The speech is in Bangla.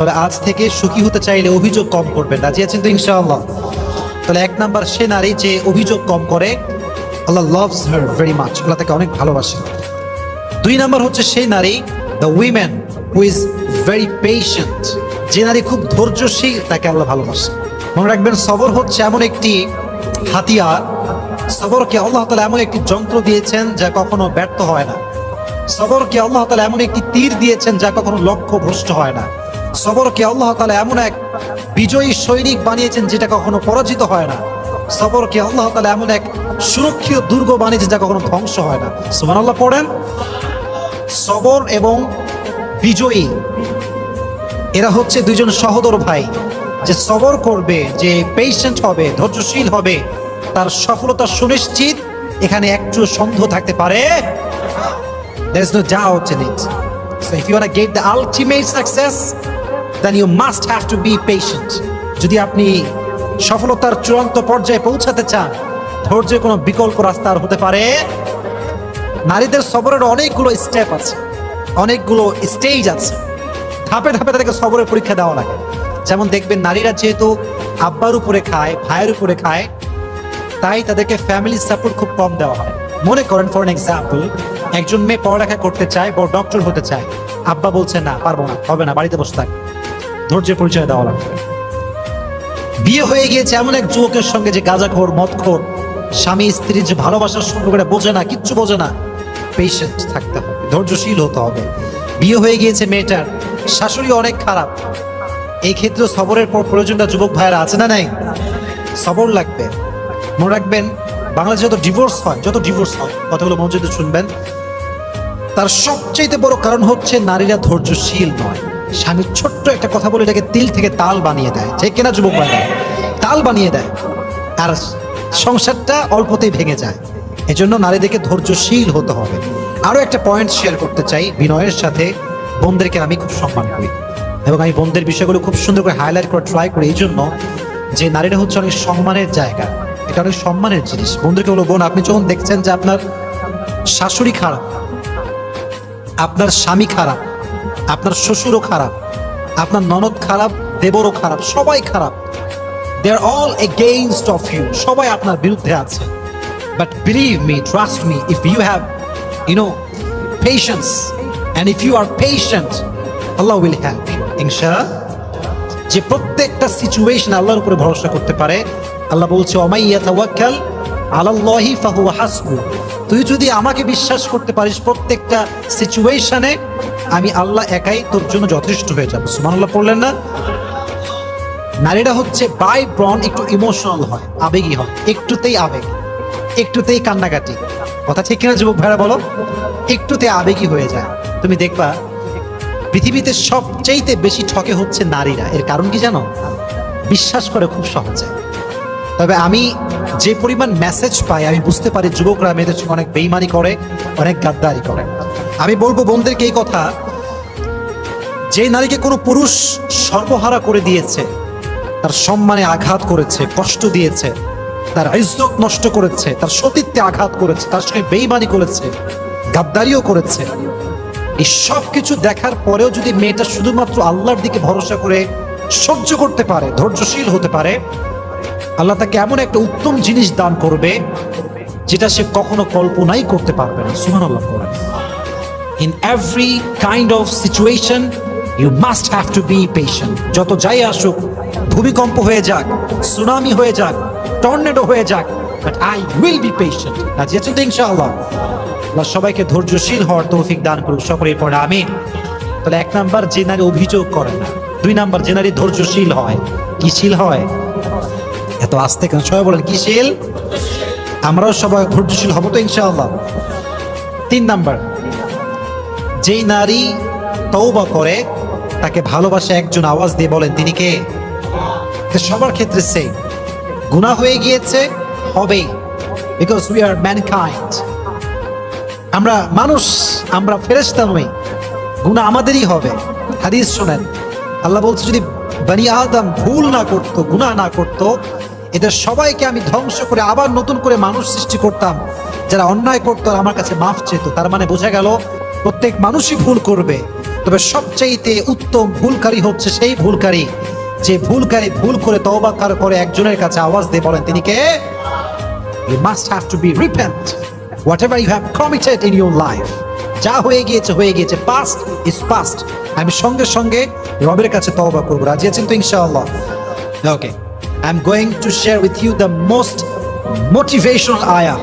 তবে আজ থেকে সুখী হতে চাইলে অভিযোগ কম করবেন। রাজি আছেন তো ইনশাআল্লাহ? তাহলে এক নাম্বার সে নারী যে অভিযোগ কম করে, আল্লাহ লাভস হার ভেরি মাচ আল্লাহ তাকে অনেক ভালোবাসে। দুই নাম্বার হচ্ছে সেই নারী the women who is very patient যে নারী খুব ধৈর্যশীল, তাকে আল্লাহ ভালোবাসে। মনে রাখবেন, সবর হচ্ছে এমন একটি হাতিয়ার, সবরকে আল্লাহ তালা এমন একটি যন্ত্র দিয়েছেন যা কখনো ব্যর্থ হয় না। সবরকে আল্লাহ তালা এমন একটি তীর দিয়েছেন যা কখনো লক্ষ্য ভ্রষ্ট হয় না। সবরকে আল্লাহ তালা এমন এক বিজয়ী সৈনিক বানিয়েছেন যেটা কখনো পরাজিত হয় না? সবরকে আল্লাহ তালা এমন এক সুরক্ষিত দুর্গ বানিয়েছেন যা কখনো ধ্বংস হয় না? সুমান আল্লাহ পড়েন। সবর এবং বিজয়ী, এরা হচ্ছে দুইজন সহোদর ভাই। যে সবর করবে, যে পেশেন্ট হবে, ধৈর্যশীল হবে, তার সফলতা সুনিশ্চিত। এখানে একটু সন্দেহ থাকতে পারে। Is no doubt in it. So if you want then you must have to be patient. যদি আপনি সফলতার চূড়ান্ত পর্যায়ে পৌঁছাতে চান, ধৈর্যের কোনো বিকল্প রাস্তা আর হতে পারে নারীদের সবরের অনেকগুলো স্টেপ আছে, অনেকগুলো স্টেজ আছে। ধাপে ধাপে তাদেরকে সবরের পরীক্ষা দেওয়া লাগে। যেমন দেখবেন নারীরা যেহেতু আব্বার উপরে খায়, ভাইয়ের উপরে খায়, তাই তাদেরকে ফ্যামিলি সাপোর্ট খুব কম দেওয়া হয়। মনে করেন ফর এক্সাম্পল একজন মেয়ে পড়ালেখা করতে চায়, বড় ডক্টর হতে চায়। আব্বা বলছে, না, পারব না, হবে না, বাড়িতে বসে থাক ধৈর্যের পরিচয় দেওয়া লাগবে। বিয়ে হয়ে গিয়েছে এমন এক যুবকের সঙ্গে যে গাঁজাখোর, মদখোর, স্বামী স্ত্রীর যে ভালোবাসার সম্পর্ক এটা বোঝে না, কিচ্ছু বোঝে না পেশেন্ট থাকতে হবে, ধৈর্যশীল হতে হবে। বিয়ে হয়ে গিয়েছে মেয়েটার, শাশুড়ি অনেক খারাপ। এই ক্ষেত্রে সবরের পর প্রয়োজনটা যুবক ভাইয়েরা আছে না নাই? সবর লাগবে। মনে রাখবেন, বাংলাদেশে যত ডিভোর্স হয়, যত ডিভোর্স হয়, কথাগুলো মনোযোগ শুনবেন, তার সবচেয়ে বড় কারণ হচ্ছে নারীরা ধৈর্যশীল নয়। স্বামী ছোট্ট একটা কথা বলে এটাকে তিল থেকে তাল বানিয়ে দেয়। ঠিক কিনা যুবক ভাইরা, তাল বানিয়ে দেয় আর সংসারটা অল্পতেই ভেঙে যায়। এজন্য নারীদেরকে ধৈর্যশীল হতে হবে। আরও একটা পয়েন্ট শেয়ার করতে চাই, বিনয়ের সাথে বোনদেরকে আমি খুব সম্মান করি। এবং আমি বোনদের বিষয়গুলো খুব সুন্দর করে হাইলাইট করে ট্রাই করি, এই জন্য যে নারীরা হচ্ছে অনেক সম্মানের জায়গা। এটা অনেক সম্মানের জিনিস। বন্ধুদেরকে বলো, বোন, আপনি যখন দেখছেন যে আপনার শাশুড়ি খারাপ, আপনার স্বামী খারাপ আপনার শ্বশুরও খারাপ, আপনার ননদ খারাপ, দেবরও খারাপ, সবাই খারাপ। They are all against of you সবাই আপনার বিরুদ্ধে আছে। But believe me trust me if you have you no patience and if you are patient Allah will help you ইনশা যে প্রত্যেকটা সিচুয়েশন আল্লাহর উপরে ভরসা করতে পারে, আল্লাহ বলছে অমাইয়া তাওয়াক্কাল আলাল্লাহি ফাহুয়া হাসবু। তুই যদি আমাকে বিশ্বাস করতে পারিস প্রত্যেকটা সিচুয়েশনে আমি আল্লাহ একাই তোর জন্য যথেষ্ট হয়ে যাব। সুবহানাল্লাহ পড়লেন না? নারীরা হচ্ছে বাই ব্রন একটু ইমোশনাল হয়, আবেগী হয়, একটুতেই আবেগ, একটুতেই কান্নাকাটি। কথা ঠিক কিনা যুবক ভাইরা বলো? একটুতে আবেগী হয়ে যায়। তুমি দেখবা, পৃথিবীতে সবচাইতে বেশি ঠকে হচ্ছে নারীরা। এর কারণ কি জানো? বিশ্বাস করে খুব সহজে। তবে আমি যে পরিমাণ মেসেজ পাই, আমি বুঝতে পারি যুবকরা মেয়েদের সঙ্গে অনেক বেইমানি করে, অনেক গাদ্দারি করে। আমি বলব বোনদেরকে এই কথা যে নারীকে কোনো পুরুষ সর্বহারা করে দিয়েছে, তার সম্মানে আঘাত করেছে, কষ্ট দিয়েছে, তার ইজ্জত নষ্ট করেছে, তার সতীত্বে আঘাত করেছে, তার সঙ্গে বেইমানি করেছে, গাদ্দারিও করেছে, এই সব কিছু দেখার পরেও যদি মেয়েটা শুধুমাত্র আল্লাহর দিকে ভরসা করে সহ্য করতে পারে, ধৈর্যশীল হতে পারে, আল্লাহ তাকে এমন একটা উত্তম জিনিস দান করবে, যেটা সে কখনো কল্পনাই করতে পারবে না। সুমান আল্লাহ in every kind of situation you must have to be patient যত যাই আসুক, ভূমিকম্প হয়ে যাক সুনামি হয়ে যাক টর্নেডো হয়ে যাক but I will be patient রাজি আছেন তো ইনশাআল্লাহ। আল্লাহ সবাইকে ধৈর্যশীল হওয়ার তৌফিক দান করুক সকলে পড়ে, আমিন। তাহলে এক নাম্বার যে নারী অভিযোগ করে না, দুই নাম্বার যে নারী ধৈর্যশীল হয় কি শীল হয়। এত আস্তে কেন? সবাই বলেন কি শীল আমরাও সবাই ধৈর্যশীল হব তো ইনশাআল্লাহ। তিন নাম্বার যেই নারী তৌবা করে, তাকে ভালোবাসে একজন আওয়াজ দিয়ে বলেন, তিনি কে? সবার ক্ষেত্রে সেম গুনাহ হয়ে গিয়েছে, হবেই বিকজ উই আর ম্যানকাইন্ড আমরা মানুষ, আমরা ফেরেশতা নই, গুনাহ আমাদেরই হবে। হাদিস শোনেন, আল্লাহ বলছে, যদি বানি আদম ভুল না করতো, গুনাহ না করতো এদের সবাইকে আমি ধ্বংস করে আবার নতুন করে মানুষ সৃষ্টি করতাম। যারা অন্যায় করতো আমার কাছে মাফ চেত তার মানে বোঝা গেল প্রত্যেক মানুষই ভুল করবে। তবে সবচাইতে উত্তম ভুলকারী হচ্ছে সেই ভুলকারী। যে ভুলকারী ভুল করে তওবা কার একজনের কাছে আওয়াজ দিয়ে বলেন, তিনি কে? You must have to be repent whatever you have committed in your life. যা হয়ে গিয়েছে হয়ে গিয়েছে। পাস্ট ইজ পাস্ট আমি সঙ্গে সঙ্গে রবের কাছে তওবা করব। রাজি আছেন তো ইনশাআল্লাহ? Okay I am going to share with you the most motivational আয়া